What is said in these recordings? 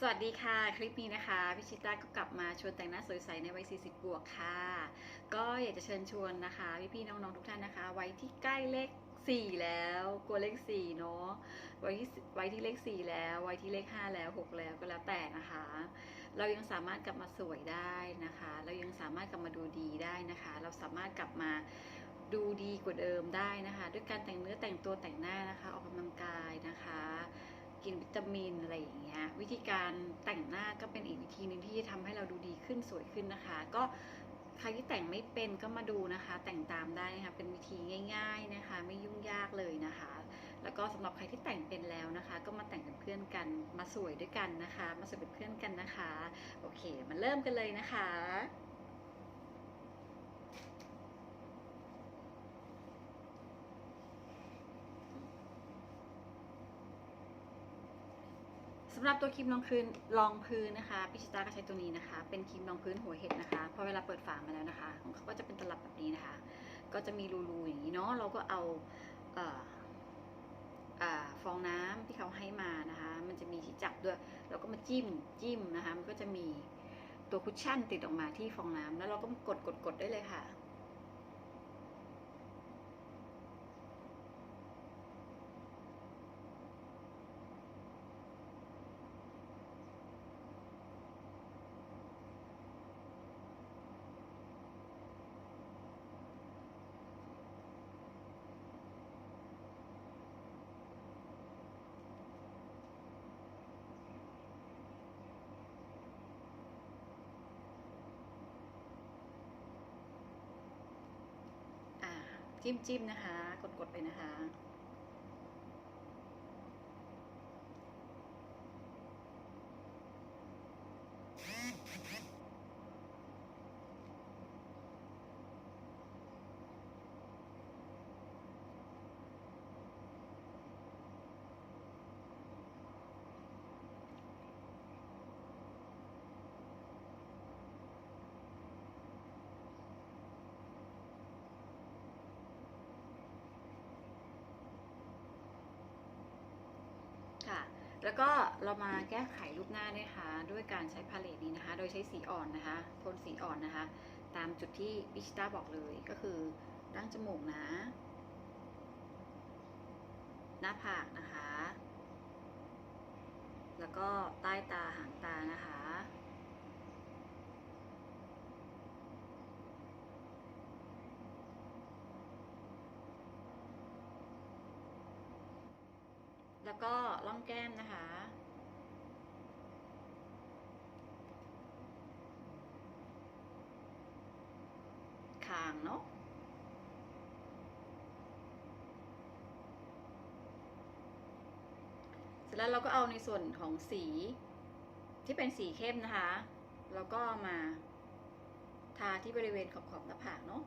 สวัสดีค่ะ คลิปนี้นะคะพิชิตาก็กลับมาชวนแต่งหน้าสวยใสในวัย 40 บวกค่ะ ก็อยากจะเชิญชวนนะคะพี่ๆน้องๆทุกท่านนะคะ ไว้ที่ใกล้เลข 4 แล้วกลัวเลข 4 เนาะไว้ที่ไว้ที่เลข 4 แล้วไว้ที่เลข 5 แล้ว 6 แล้วก็แล้วแต่นะคะ เรายังสามารถกลับมาสวยได้นะคะ เรายังสามารถกลับมาดูดีได้นะคะ เราสามารถกลับมาดูดีกว่าเดิมได้นะคะ ด้วยการแต่งเนื้อแต่งตัวแต่งหน้านะคะ ออกกำลังกายนะคะ กินวิตามินอะไรอย่างเงี้ยวิธีการแต่งหน้าก็เป็นอีกวิธีหนึ่งที่จะทำให้เราดูดีขึ้นสวยขึ้นนะคะ ก็ใครที่แต่งไม่เป็นก็มาดูนะคะ แต่งตามได้นะคะเป็นวิธีง่าย ๆนะคะ ไม่ยุ่งยากเลยนะคะ แล้วก็สำหรับใครที่แต่งเป็นแล้วนะคะ ก็มาแต่งเป็นเพื่อนกันมาสวยด้วยกันนะคะ มาสวยเป็นเพื่อนกันนะคะ โอเคมาเริ่มกันเลยนะคะำหรับตัวครีมรองพื้นรองพื้นนะคะพิชิตาก็ใช้ตัวนี้นะคะ เป็นครีมรองพื้นหัวเห็ดนะคะ พอเวลาเปิดฝามาแล้วนะคะของเขาก็จะเป็นตลับแบบนี้นะคะ ก็จะมีรูๆอย่างนี้เนาะเราก็เอาเออฟองน้ำที่เขาให้มานะคะ มันจะมีที่จับด้วย เราก็มาจิ้มจิ้มนะคะ มันก็จะมีตัวคุชชั่นติดออกมาที่ฟองน้ำแล้วเราก็กดกดกดได้เลยค่ะ อ่า จิ้มจิ้มนะคะ กดกดไปนะคะ ค่ะ แล้วก็เรามาแก้ไขรูปหน้านะคะด้วยการใช้พาเลตนี้นะคะ โดยใช้สีอ่อนนะคะโทนสีอ่อนนะคะ ตามจุดที่พิชิต้าบอกเลยก็คือดั้งจมูกนะ หน้าผากนะคะ แล้วก็ใต้ตาหางตานะคะ แล้วก็ล่องแก้มนะคะ คางเนาะเสร็จแล้วเราก็เอาในส่วนของสีที่เป็นสีเข้มนะคะ แล้วก็มาทาที่บริเวณขอบๆหน้าผากเนาะ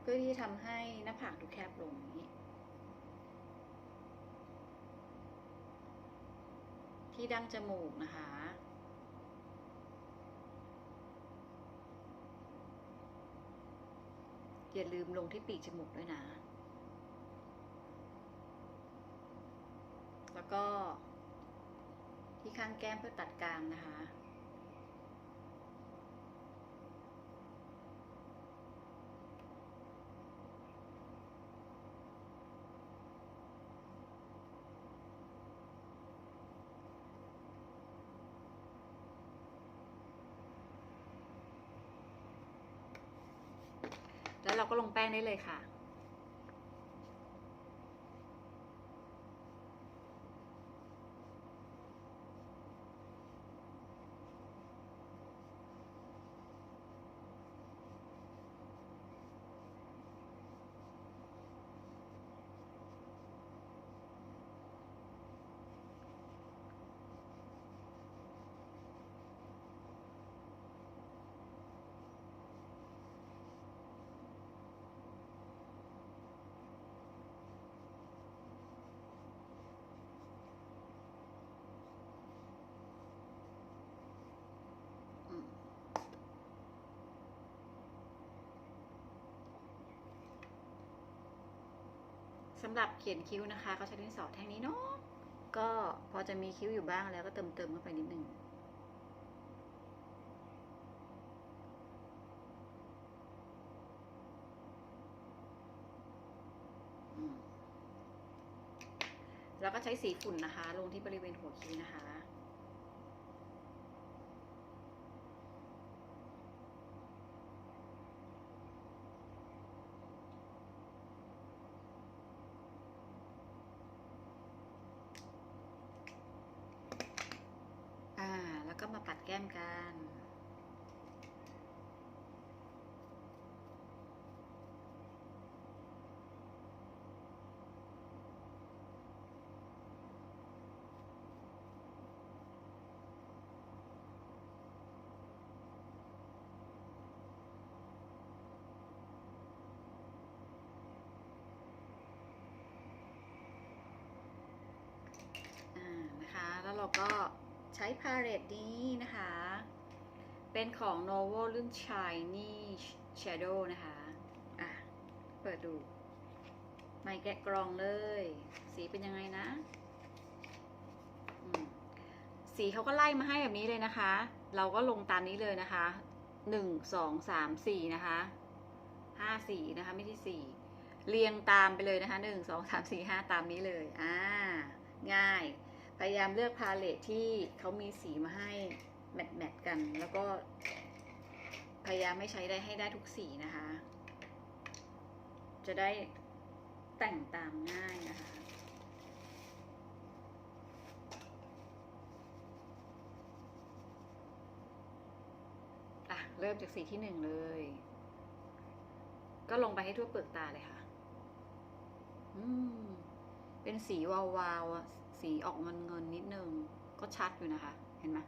เพื่อที่จะทำให้หน้าผากดูแคบลงอย่างนี้ ที่ดั้งจมูกนะคะ อย่าลืมลงที่ปีกจมูกด้วยนะ แล้วก็ที่ข้างแก้มเพื่อตัดกลางนะคะ ก็ลงแป้งได้เลยค่ะ สำหรับเขียนคิ้วนะคะ ก็ใช้ดินสอแท่งนี้เนาะก็พอจะมีคิ้วอยู่บ้างแล้วก็เติมเติมเข้าไปนิดนึงแล้วก็ใช้สีฝุ่นนะคะ ลงที่บริเวณหัวคิ้วนะคะ อ่า แล้วก็ มาปัดแก้มกันอ่านะคะแล้วเราก็ ช้พาเลตนี้นะคะ เป็นของ Novo รุ่น Shiny Shadow นะคะ อะ เปิดดู ไม่แกะกรองเลย สีเป็นยังไงนะ สีเขาก็ไล่มาให้แบบนี้เลยนะคะ เราก็ลงตามนี้เลยนะคะ หนึ่ง สอง สาม สี่นะคะ ห้าสีนะคะ ไม่ใช่สี่ เรียงตามไปเลยนะคะ หนึ่ง สอง สาม สี่ ห้า ตามนี้เลย อ่า ง่าย พยายามเลือกพาเลตที่เขามีสีมาให้แมทแมทกัน แล้วก็พยายามไม่ใช้ได้ให้ได้ทุกสีนะคะ จะได้แต่งตามง่ายนะคะอะเริ่มจากสีที่หนึ่งเลย ก็ลงไปให้ทั่วเปลือกตาเลยค่ะ อืม เป็นสีวาวๆอะ สีออกเงินเงินนิดนึง ก็ชัดอยู่นะคะ เห็นไหม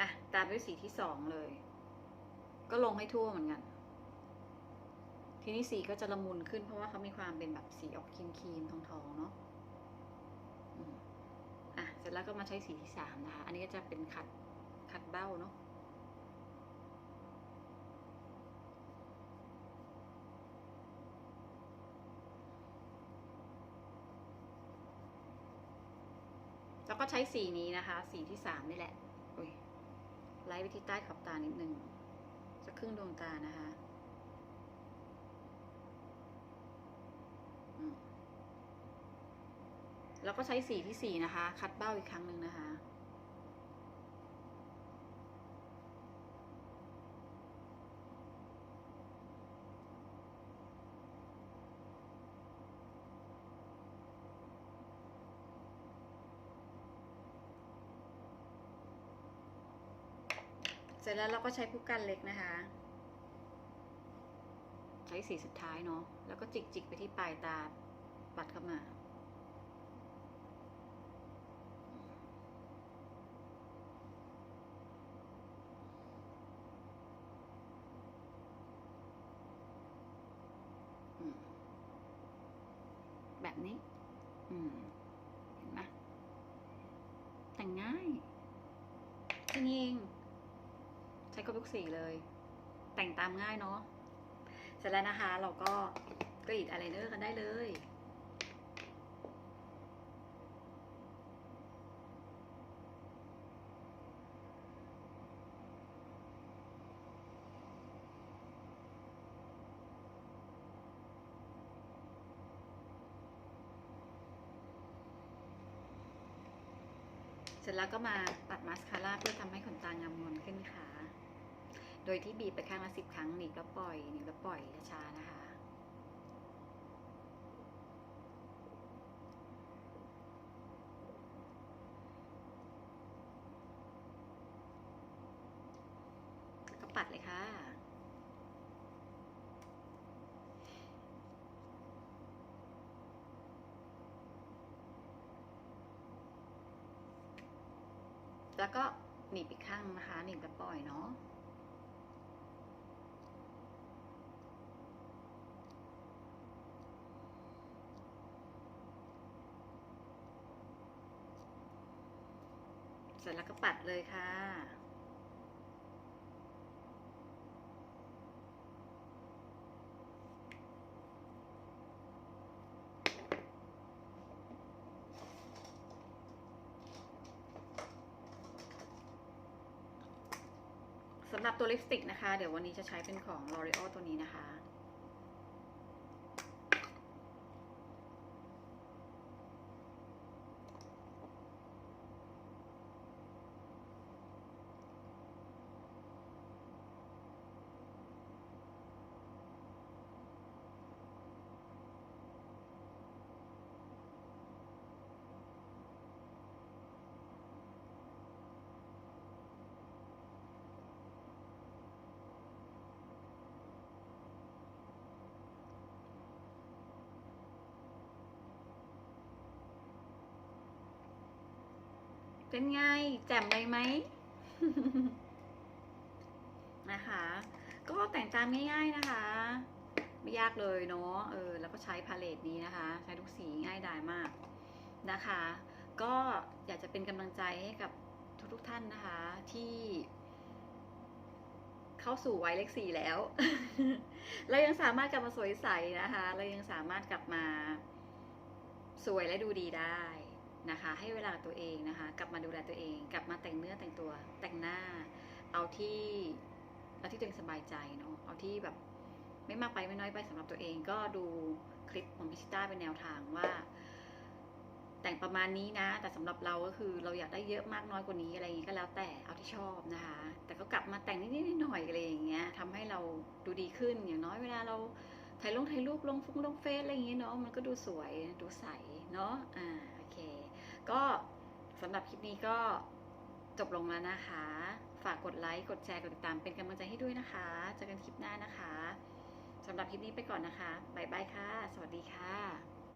อะ ตามด้วยสีที่สองเลย ก็ลงให้ทั่วเหมือนกัน ทีนี้สีก็จะละมุนขึ้นเพราะว่าเขามีความเป็นแบบสีออกครีมครีมๆทองทองๆเนาะอะ เสร็จแล้วก็มาใช้สีที่สามนะคะ อันนี้ก็จะเป็นขัดขัดเบ้าเนาะ แล้วก็ใช้สีนี้นะคะ สีที่สามนี่แหละไล่ไปที่ใต้ขอบตานิดนึงจะครึ่งดวงตานะคะแล้วก็ใช้สีที่สี่นะคะ คัดเบ้าอีกครั้งหนึ่งนะคะ เสร็จแล้วเราก็ใช้ผู้กันเล็กนะคะ ใช้สีสุดท้ายเนาะแล้วก็จิกจิกๆไปที่ปลายตาปัดเข้ามาอืมแบบนี้ อืม เห็นไหมแต่งง่ายแค่นี้เองใช้ ครบทุกสีเลย แต่งตามง่ายเนาะเสร็จแล้วนะคะ เราก็กรีดอะไรเนอร์กันได้เลยเสร็จแล้วก็มาปัดมาสคาร่าเพื่อทำให้ขนตางามนวลขึ้นค่ะ โดยที่บีบไปข้างละสิบครั้งหนีบแล้วปล่อยหนีบแล้วปล่อยช้าๆนะคะ แล้วก็ปัดเลยค่ะ แล้วก็หนีบอีกข้างนะคะหนีบแล้วปล่อยเนาะ เสร็จแล้วก็ปัดเลยค่ะ สำหรับตัวลิปสติกนะคะ เดี๋ยววันนี้จะใช้เป็นของ L'Oreal ตัวนี้นะคะ เป็นไง แจ่มเลยไหมนะคะ ก็แต่งตามง่ายๆนะคะ ไม่ยากเลยเนาะเออแล้วก็ใช้พาเลตนี้นะคะ ใช้ทุกสีง่ายดายมากนะคะ ก็อยากจะเป็นกำลังใจให้กับทุกๆท่านนะคะ ที่เข้าสู่วัยเลขสี่แล้ว เรายังสามารถกลับมาสวยใสนะคะ เรายังสามารถกลับมาสวยและดูดีได้ นะคะ ให้เวลาตัวเองนะคะ กลับมาดูแลตัวเอง กลับมาแต่งเนื้อแต่งตัวแต่งหน้า เอาที่เอาที่ตัวเองสบายใจเนาะเอาที่แบบไม่มากไปไม่น้อยไปสำหรับตัวเองก็ดูคลิปของพิชิต้าเป็นแนวทางว่า แต่งประมาณนี้นะ แต่สำหรับเราก็คือเราอยากได้เยอะมากน้อยกว่านี้อะไรอย่างนี้ก็แล้วแต่เอาที่ชอบนะคะ แต่ก็กลับมาแต่งนิดๆหน่อยๆอะไรอย่างเงี้ยทำให้เราดูดีขึ้นอย่างน้อยเวลาเราถ่ายลงถ่ายรูปลงฟุ้งลงเฟซอะไรอย่างเงี้ยเนาะมันก็ดูสวยดูใสเนาะอ่า ก็สำหรับคลิปนี้ก็จบลงแล้วนะคะ ฝากกดไลค์ กดแชร์ กดติดตาม เป็นกำลังใจให้ด้วยนะคะ เจอกันคลิปหน้านะคะสำหรับคลิปนี้ไปก่อนนะคะ บ๊ายบายค่ะ สวัสดีค่ะ